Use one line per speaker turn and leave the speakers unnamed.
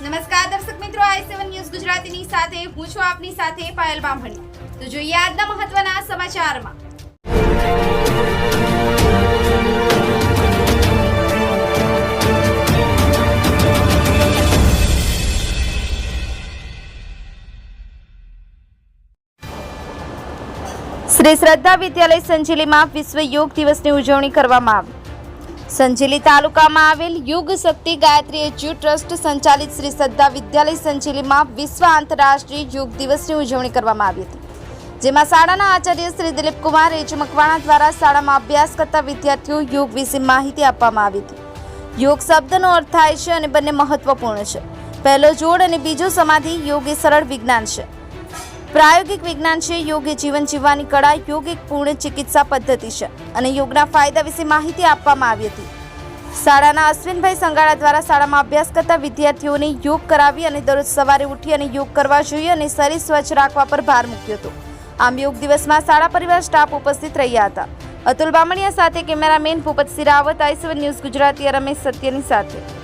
નમસ્કાર દર્શક મિત્રો, આઈ સેવન ન્યૂઝ ગુજરાતીની સાથે, હું છું આપની સાથે પાયલ બામણી. તો જોઈએ આજના મહત્વના સમાચારમાં. શ્રી શ્રદ્ધા વિદ્યાલય સંજેલીમાં વિશ્વ યોગ દિવસની ઉજવણી કરવામાં આવી. સંજેલી તાલુકામાં આવેલ યુગ શક્તિ ગાયત્રી એચ્યુ ટ્રસ્ટ સંચાલિત શ્રી શ્રદ્ધા વિદ્યાલય સંજેલીમાં વિશ્વ આંતરરાષ્ટ્રીય યોગ દિવસની ઉજવણી કરવામાં આવી હતી, જેમાં શાળાના આચાર્ય શ્રી દિલીપ કુમાર એચ મકવાણા દ્વારા શાળામાં અભ્યાસ કરતા વિદ્યાર્થીઓ યોગ વિશે માહિતી આપવામાં આવી હતી. યોગ શબ્દનો અર્થ થાય છે અને બંને મહત્વપૂર્ણ છે. પહેલો જોડ અને બીજો સમાધિ યોગ એ સરળ વિજ્ઞાન છે. પ્રાયોગિક વિજ્ઞાન છે, યોગ જીવન જીવવાની કળા, યોગ પૂર્ણ ચિકિત્સા પદ્ધતિ છે અને યોગના ફાયદા વિશે માહિતી આપવામાં આવી હતી. શાળાના અશ્વિનભાઈ સંગાળા દ્વારા શાળામાં અભ્યાસ કરતા વિદ્યાર્થીઓને યોગ કરાવી અને દરરોજ સવારે ઉઠી અને યોગ કરવા જોઈએ અને શરીર સ્વચ્છ રાખવા પર ભાર મૂક્યો હતો. આમ યોગ દિવસમાં શાળા પરિવાર સ્ટાફ ઉપસ્થિત રહ્યા હતા. અતુલ બામણિયા સાથે cameraman Bhupatsinh Rawat, I seven news Gujarati, Ramesh સત્યની સાથે.